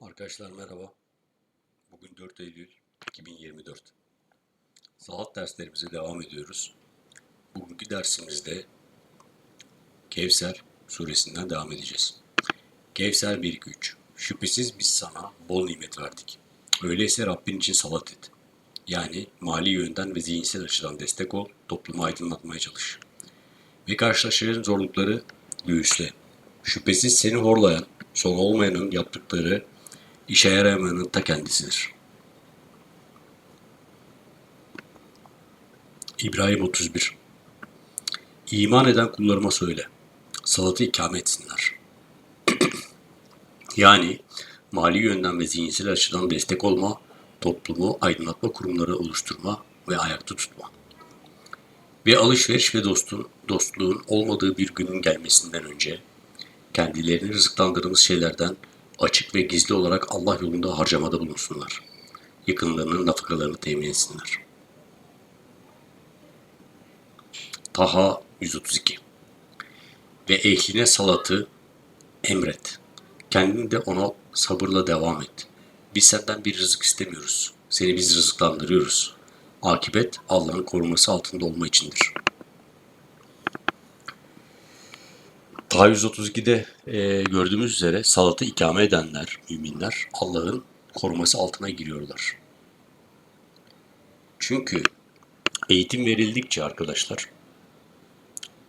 Arkadaşlar merhaba. Bugün 4 Eylül 2024. Saat derslerimize devam ediyoruz. Bugünkü dersimizde Kevser suresinden devam edeceğiz. Kevser 1-2-3 Şüphesiz biz sana bol nimet verdik. Öyleyse Rabbin için salat et. Yani mali yönden ve zihinsel açıdan destek ol, toplumu aydınlatmaya çalış. Ve karşılaşacağın zorlukları göğüsle. Şüphesiz seni horlayan, son olmayanın yaptıkları işe yaramayanın ta kendisidir. İbrahim 31 İman eden kullarıma söyle, salatı ikame etsinler. yani mali yönden ve zihinsel açıdan destek olma, toplumu aydınlatma kurumları oluşturma ve ayakta tutma. Ve alışveriş ve dostun, dostluğun olmadığı bir günün gelmesinden önce kendilerini rızıklandırdığımız şeylerden açık ve gizli olarak Allah yolunda harcamada bulunsunlar. Yakınlarının nafakalarını temin etsinler. Taha 132 Ve ehline salatı emret. Kendin de ona sabırla devam et. Biz senden bir rızık istemiyoruz. Seni biz rızıklandırıyoruz. Akibet Allah'ın koruması altında olma içindir. Taha 132'de e, gördüğümüz üzere salatı ikame edenler, müminler Allah'ın koruması altına giriyorlar. Çünkü eğitim verildikçe arkadaşlar,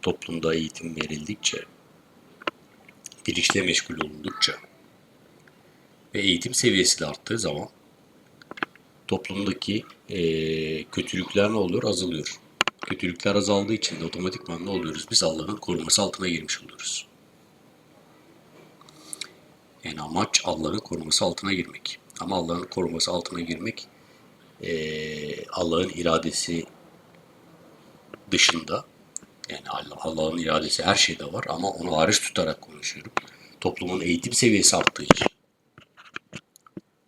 toplumda eğitim verildikçe, bir işle meşgul olundukça ve eğitim seviyesi de arttığı zaman toplumdaki e, kötülükler ne oluyor? Azalıyor. Kötülükler azaldığı için de otomatikman ne oluyoruz? Biz Allah'ın koruması altına girmiş oluyoruz. Yani amaç Allah'ın koruması altına girmek. Ama Allah'ın koruması altına girmek eee, Allah'ın iradesi dışında yani Allah- Allah'ın iradesi her şeyde var ama onu hariç tutarak konuşuyorum. Toplumun eğitim seviyesi arttığı için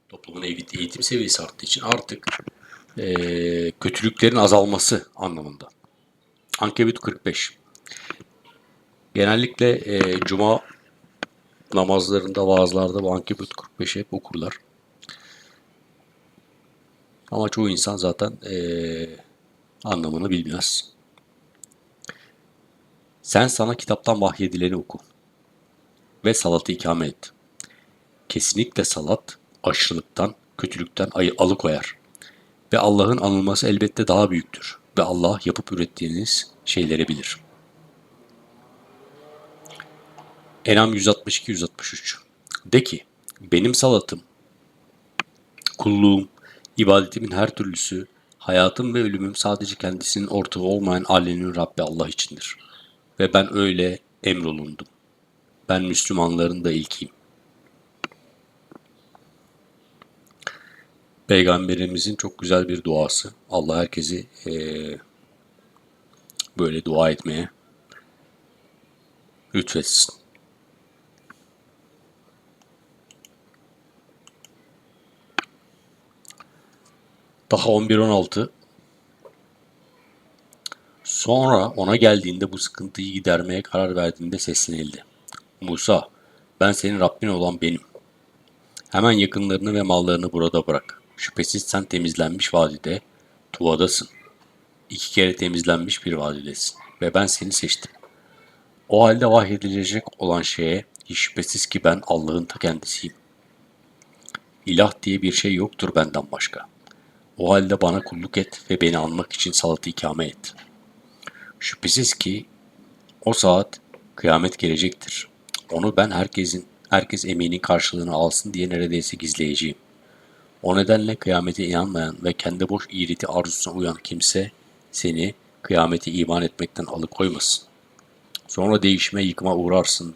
toplumun eğit- eğitim seviyesi arttığı için artık eee, kötülüklerin azalması anlamında. Ankebut 45 Genellikle eee, Cuma namazlarında, vaazlarda bu Ankebut 45'i hep okurlar. Ama çoğu insan zaten eee, anlamını bilmez. Sen sana kitaptan vahyedileni oku ve salatı ikame et. Kesinlikle salat aşırılıktan, kötülükten alıkoyar. Ve Allah'ın anılması elbette daha büyüktür. Ve Allah yapıp ürettiğiniz şeyleri bilir. Enam 162-163 De ki, benim salatım, kulluğum, ibadetimin her türlüsü, hayatım ve ölümüm sadece kendisinin ortağı olmayan alemin Rabbi Allah içindir. Ve ben öyle emrolundum. Ben Müslümanların da ilkiyim. Peygamberimizin çok güzel bir duası. Allah herkesi eee, böyle dua etmeye lütfetsin. Daha 11-16 Sonra ona geldiğinde bu sıkıntıyı gidermeye karar verdiğinde seslenildi. Musa, ben senin Rabbin olan benim. Hemen yakınlarını ve mallarını burada bırak. Şüphesiz sen temizlenmiş vadide, Tuva'dasın. İki kere temizlenmiş bir vadidesin. Ve ben seni seçtim. O halde vahyedilecek olan şeye hiç şüphesiz ki ben Allah'ın ta kendisiyim. İlah diye bir şey yoktur benden başka. O halde bana kulluk et ve beni anmak için salatı ikame et. Şüphesiz ki o saat kıyamet gelecektir. Onu ben herkesin, herkes emeğinin karşılığını alsın diye neredeyse gizleyeceğim. O nedenle kıyamete inanmayan ve kendi boş iğreti arzusuna uyan kimse seni kıyamete iman etmekten alıkoymasın. Sonra değişime yıkıma uğrarsın.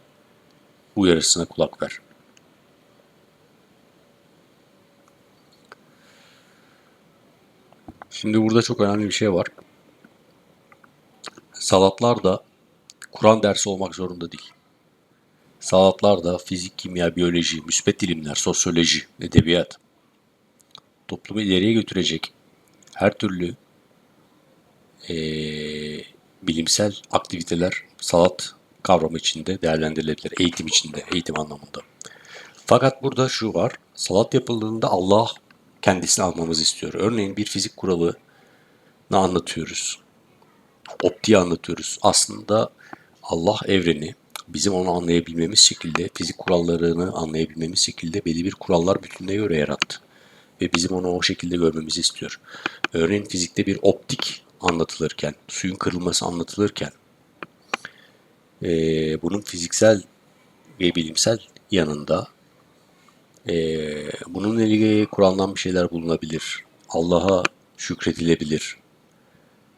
Uyarısına kulak ver. Şimdi burada çok önemli bir şey var. Salatlar da Kur'an dersi olmak zorunda değil. Salatlar da fizik, kimya, biyoloji, müspet ilimler, sosyoloji, edebiyat, toplumu ileriye götürecek her türlü eee, bilimsel aktiviteler salat kavramı içinde değerlendirilebilir. Eğitim içinde, eğitim anlamında. Fakat burada şu var. Salat yapıldığında Allah kendisini almamızı istiyor. Örneğin bir fizik kuralını anlatıyoruz. Optiği anlatıyoruz. Aslında Allah evreni bizim onu anlayabilmemiz şekilde, fizik kurallarını anlayabilmemiz şekilde belli bir kurallar bütününe göre yarattı. Ve bizim onu o şekilde görmemizi istiyor. Örneğin fizikte bir optik anlatılırken, suyun kırılması anlatılırken, eee, bunun fiziksel ve bilimsel yanında eee, bununla ilgili Kur'an'dan bir şeyler bulunabilir. Allah'a şükredilebilir.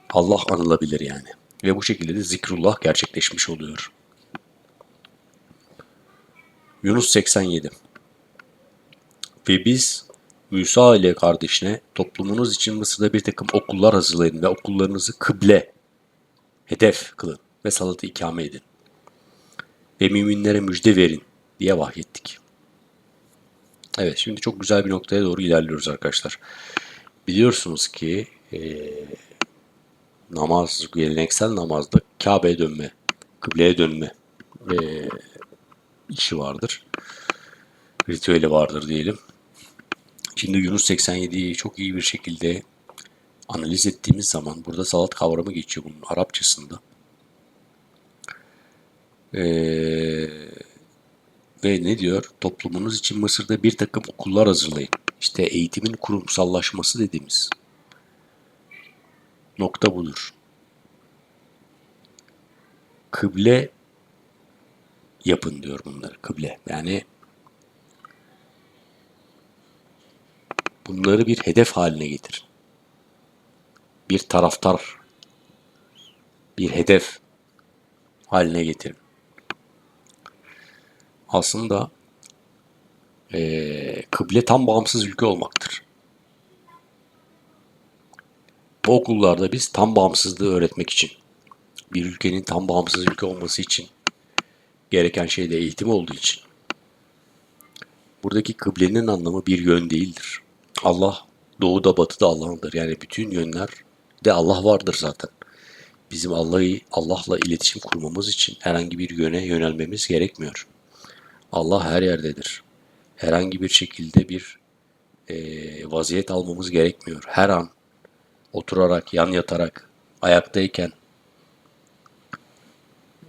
Allah anılabilir yani. Ve bu şekilde de zikrullah gerçekleşmiş oluyor. Yunus 87 Ve biz Musa ile kardeşine toplumunuz için Mısır'da bir takım okullar hazırlayın ve okullarınızı kıble, hedef kılın ve salatı ikame edin. Ve müminlere müjde verin diye vahyettik. Evet şimdi çok güzel bir noktaya doğru ilerliyoruz arkadaşlar. Biliyorsunuz ki eee, namaz, geleneksel namazda Kabe'ye dönme, kıbleye dönme eee, işi vardır. Ritüeli vardır diyelim. Şimdi Yunus 87'yi çok iyi bir şekilde analiz ettiğimiz zaman burada salat kavramı geçiyor bunun Arapçasında. Eee, ve ne diyor? Toplumunuz için Mısır'da bir takım okullar hazırlayın. İşte eğitimin kurumsallaşması dediğimiz nokta budur. Kıble yapın diyor bunları. Kıble. Yani bunları bir hedef haline getirin. Bir taraftar, bir hedef haline getirin. Aslında eee, kıble tam bağımsız ülke olmaktır. Bu okullarda biz tam bağımsızlığı öğretmek için, bir ülkenin tam bağımsız ülke olması için gereken şey de eğitim olduğu için. Buradaki kıblenin anlamı bir yön değildir. Allah doğuda batıda Allah'ındır. Yani bütün yönler de Allah vardır zaten. Bizim Allah'ı Allah'la iletişim kurmamız için herhangi bir yöne yönelmemiz gerekmiyor. Allah her yerdedir. Herhangi bir şekilde bir eee, vaziyet almamız gerekmiyor. Her an oturarak, yan yatarak, ayaktayken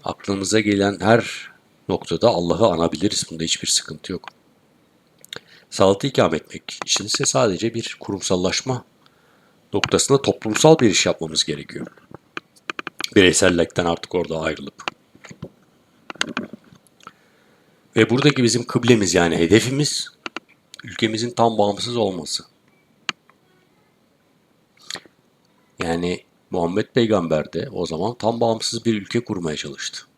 aklımıza gelen her noktada Allah'ı anabiliriz. Bunda hiçbir sıkıntı yok. Salatı ikame etmek için ise sadece bir kurumsallaşma noktasında toplumsal bir iş yapmamız gerekiyor. Bireysellikten artık orada ayrılıp. Ve buradaki bizim kıblemiz yani hedefimiz ülkemizin tam bağımsız olması. Yani Muhammed Peygamber de o zaman tam bağımsız bir ülke kurmaya çalıştı.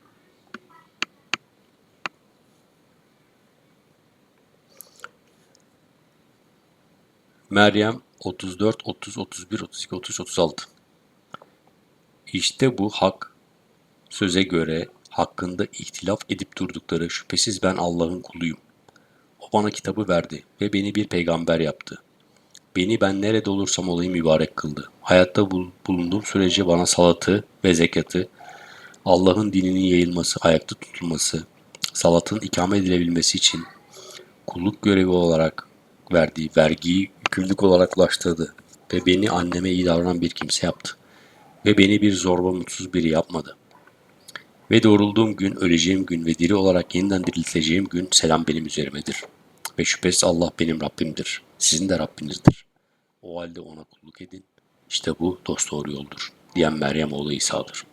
Meryem 34, 30, 31, 32, 33, 36. İşte bu hak söze göre hakkında ihtilaf edip durdukları şüphesiz ben Allah'ın kuluyum. O bana kitabı verdi ve beni bir peygamber yaptı. Beni ben nerede olursam olayım mübarek kıldı. Hayatta bul- bulunduğum sürece bana salatı ve zekatı, Allah'ın dininin yayılması, ayakta tutulması, salatın ikame edilebilmesi için kulluk görevi olarak verdiği vergiyi yükümlülük olarak ulaştırdı ve beni anneme iyi davranan bir kimse yaptı ve beni bir zorba mutsuz biri yapmadı. Ve doğrulduğum gün, öleceğim gün ve diri olarak yeniden diriltileceğim gün selam benim üzerimedir. Ve şüphesiz Allah benim Rabbimdir. Sizin de Rabbinizdir. O halde ona kulluk edin. İşte bu dosdoğru yoldur. Diyen Meryem oğlu İsa'dır.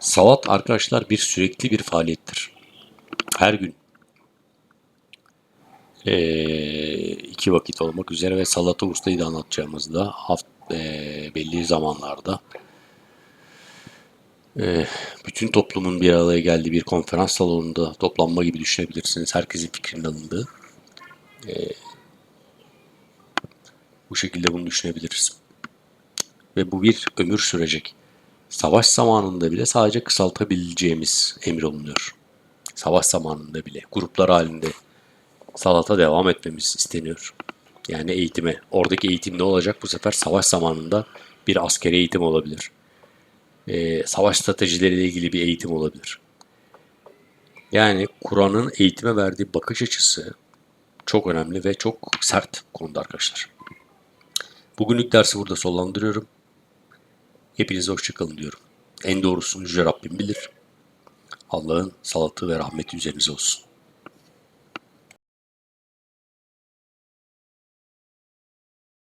Salat arkadaşlar bir sürekli bir faaliyettir. Her gün eee, iki vakit olmak üzere ve salata ustayı da anlatacağımızda haft, eee, belli zamanlarda eee, bütün toplumun bir araya geldiği bir konferans salonunda toplanma gibi düşünebilirsiniz. Herkesin fikrinin alındığı. Eee, bu şekilde bunu düşünebiliriz. Ve bu bir ömür sürecek. Savaş zamanında bile sadece kısaltabileceğimiz emir olunuyor. Savaş zamanında bile gruplar halinde salata devam etmemiz isteniyor. Yani eğitime. Oradaki eğitim ne olacak? Bu sefer savaş zamanında bir askeri eğitim olabilir. Ee, savaş stratejileriyle ilgili bir eğitim olabilir. Yani Kur'an'ın eğitime verdiği bakış açısı çok önemli ve çok sert konuda arkadaşlar. Bugünlük dersi burada sonlandırıyorum. Hepinize hoşçakalın diyorum. En doğrusunu Yüce Rabbim bilir. Allah'ın salatı ve rahmeti üzerinize olsun.